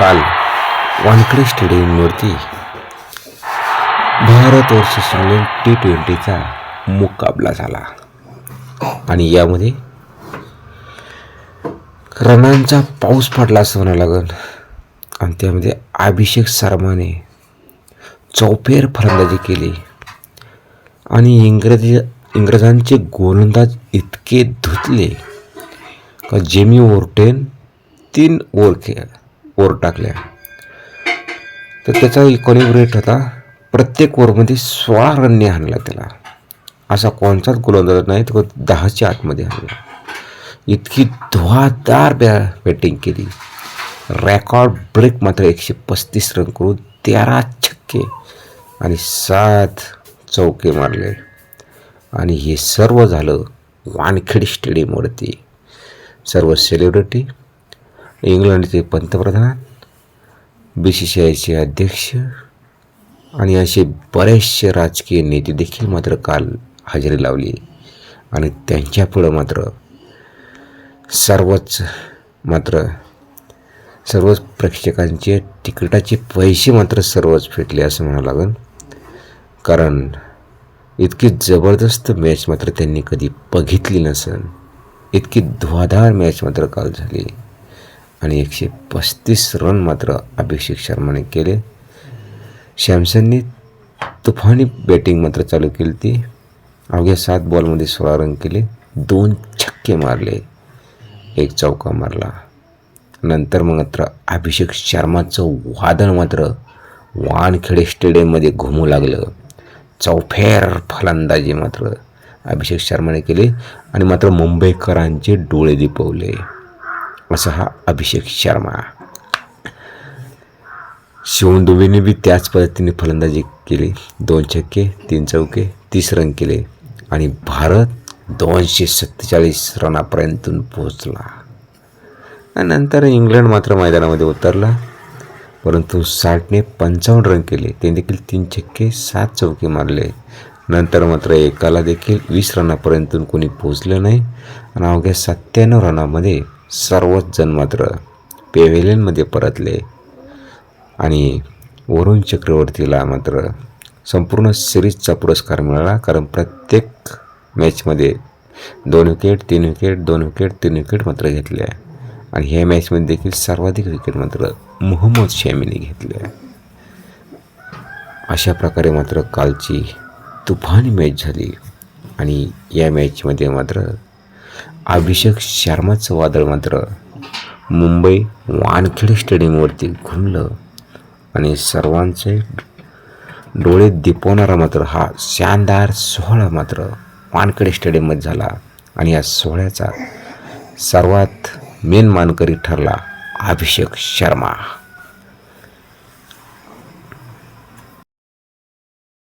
काल वानखेडे स्टेडियमवरती Bharat versus England T ट्वेंटीचा मुकाबला झाला. आणि यामध्ये रनांचा पाऊस पडला असं म्हणावं लागेल. आणि त्यामध्ये अभिषेक शर्माने चौफेर फलंदाजी केली. आणि इंग्रजी इंग्रजांचे गोलंदाज इतके धुतले का जेमी ओरटेन तीन ओव्हर खेळ. ओव्हर टाकल्या. तर त्याचा इकॉनिक रेट होता. प्रत्येक ओव्हरमध्ये सोळा रनने हाणला त्याला. असा कोणताच गोलंदाज नाही तो दहाच्या आतमध्ये हाणला इतकी धुवाधार बॅ बॅटिंग केली. रेकॉर्ड ब्रेक मात्र एकशे पस्तीस रन करून तेरा छक्के आणि सात चौके मारले. आणि हे सर्व झालं वानखेडे स्टेडियमवरती सर्व सेलिब्रिटी इंग्लंडचे पंतप्रधान बी सी सी आयचे अध्यक्ष आणि असे बरेचसे राजकीय नेते देखील मात्र काल हजेरी लावली. आणि त्यांच्यापुढं मात्र सर्वच मात्र सर्वच प्रेक्षकांचे तिकिटाचे पैसे मात्र सर्वच फेटले असं म्हणावं लागेल. कारण इतकी जबरदस्त मॅच मात्र त्यांनी कधी बघितली नसेल इतकी धुवाधार मॅच मात्र काल झाली. आणि एकशे पस्तीस रन मात्र अभिषेक शर्माने केले. शॅमसनने तुफानी बॅटिंग मात्र चालू केली ती अवघ्या सात बॉलमध्ये सोळा रन केले. दोन छक्के मारले. एक चौका मारला. नंतर मग मात्र अभिषेक शर्माचं वादळ मात्र वानखेडे स्टेडियममध्ये घुमू लागलं. चौफेर फलंदाजी मात्र अभिषेक शर्माने केली आणि मात्र मुंबईकरांचे डोळे दिपवले. असा हा अभिषेक शर्मा. शिवून दुबेने बी त्याच पद्धतीने फलंदाजी केली. दोन छक्के तीन चौके तीस रन केले. आणि भारत दोनशे सत्तेचाळीस रनापर्यंत पोहोचला. नंतर इंग्लंड मात्र मैदानामध्ये उतरला. परंतु साठने पंचावन्न रन केले. ते देखील तीन छक्के सात चौके मारले. नंतर मात्र एकाला देखील वीस रनापर्यंत कोणी पोहोचलं नाही. आणि अवघ्या सत्त्याण्णव रनामध्ये सर्वच जण मात्र पेव्हेलियनमध्ये परतले आणि वरुण चक्रवर्तीला मात्र संपूर्ण सिरीजचा पुरस्कार मिळाला कारण प्रत्येक मॅचमध्ये दोन विकेट तीन विकेट दोन विकेट तीन विकेट मात्र घेतल्या आणि ह्या मॅचमध्ये देखील सर्वाधिक विकेट मात्र मोहम्मद शमीने घेतल्या अशा प्रकारे मात्र कालची तुफानी मॅच झाली. आणि या मॅचमध्ये मात्र अभिषेक शर्माचं वादळ मात्र मुंबई वानखेडे स्टेडियमवरती घुमलं आणि सर्वांचे डोळे दिपवणारा मात्र हा शानदार सोहळा मात्र वानखेडे स्टेडियममध्ये झाला आणि या सोहळ्याचा सर्वात मेन मानकरी ठरला अभिषेक शर्मा.